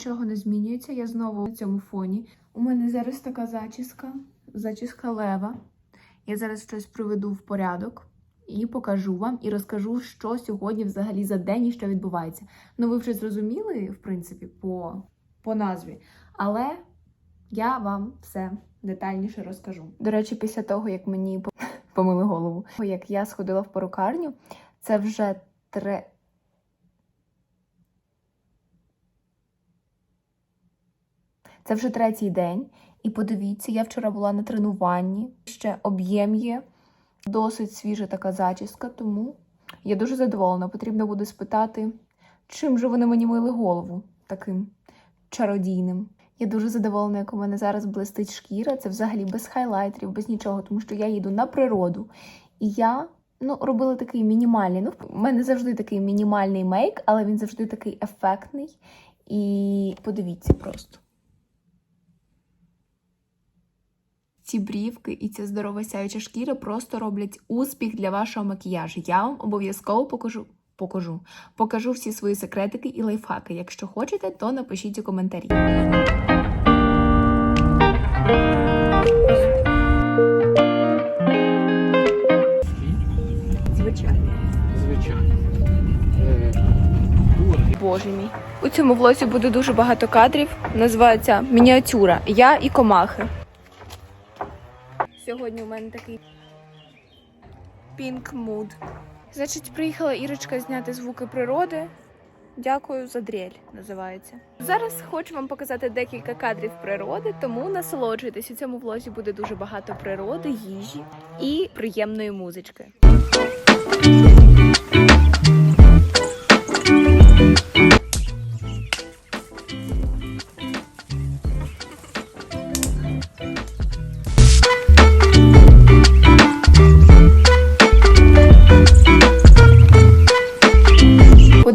нічого не змінюється. Я знову на цьому фоні. У мене зараз така зачіска, зачіска лева. Я зараз щось приведу в порядок і покажу вам, і розкажу, що сьогодні взагалі за день і що відбувається. Ну, ви вже зрозуміли, в принципі, по, по назві. Але я вам все детальніше розкажу. До речі, після того, як мені помили голову, як я сходила в перукарню, це вже тре. Це вже третій день. І подивіться, я вчора була на тренуванні. Ще об'єм є, досить свіжа така зачіска, тому я дуже задоволена. Потрібно буде спитати, чим же вони мені мили голову таким чародійним. Я дуже задоволена, як у мене зараз блистить шкіра. Це взагалі без хайлайтерів, без нічого, тому що я їду на природу. І я ну, робила такий мінімальний. Ну, в мене завжди такий мінімальний мейк, але він завжди такий ефектний. І подивіться просто. Ці брівки і ця здорова сяюча шкіра просто роблять успіх для вашого макіяжу. Я вам обов'язково покажу. Покажу. Покажу всі свої секретики і лайфхаки. Якщо хочете, то напишіть у коментарі. Звичайно. Звичайно. Е, Боже мій. У цьому влозі буде дуже багато кадрів. Називається Мініатюра. Я і комахи. Сьогодні у мене такий пінк муд. Значить, приїхала Ірочка зняти звуки природи. Дякую за дрель, називається. Зараз хочу вам показати декілька кадрів природи, тому насолоджуйтесь. У цьому влозі буде дуже багато природи, їжі і приємної музички.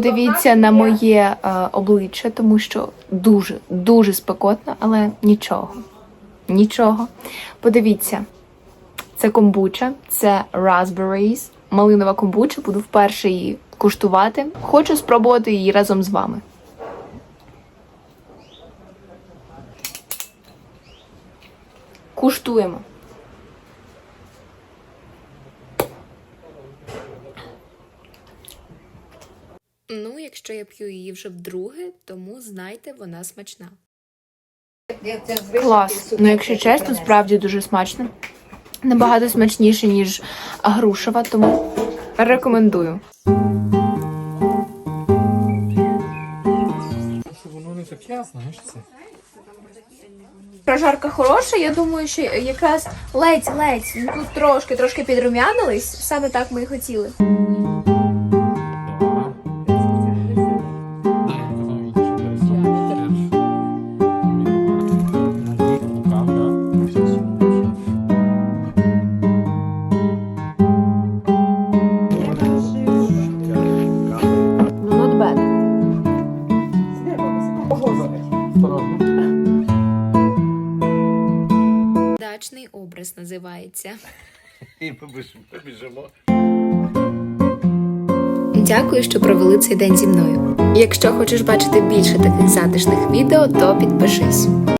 Подивіться на моє е, обличчя, тому що дуже, дуже спекотно, але нічого. Нічого. Подивіться, це комбуча, це raspberries, малинова комбуча. Буду вперше її куштувати. Хочу спробувати її разом з вами. Куштуємо. Ну, якщо я п'ю її вже вдруге, тому знайте, вона смачна. Клас. Ну, якщо чесно, справді дуже смачно. Набагато смачніше, ніж грушева, тому рекомендую. Прожарка хороша, я думаю, що якраз ледь-ледь, ну тут трошки, трошки підрумянились, саме так ми і хотіли. Дачний образ називається. І побіжимо. Дякую, що провели цей день зі мною. Якщо хочеш бачити більше таких затишних відео, то підпишись.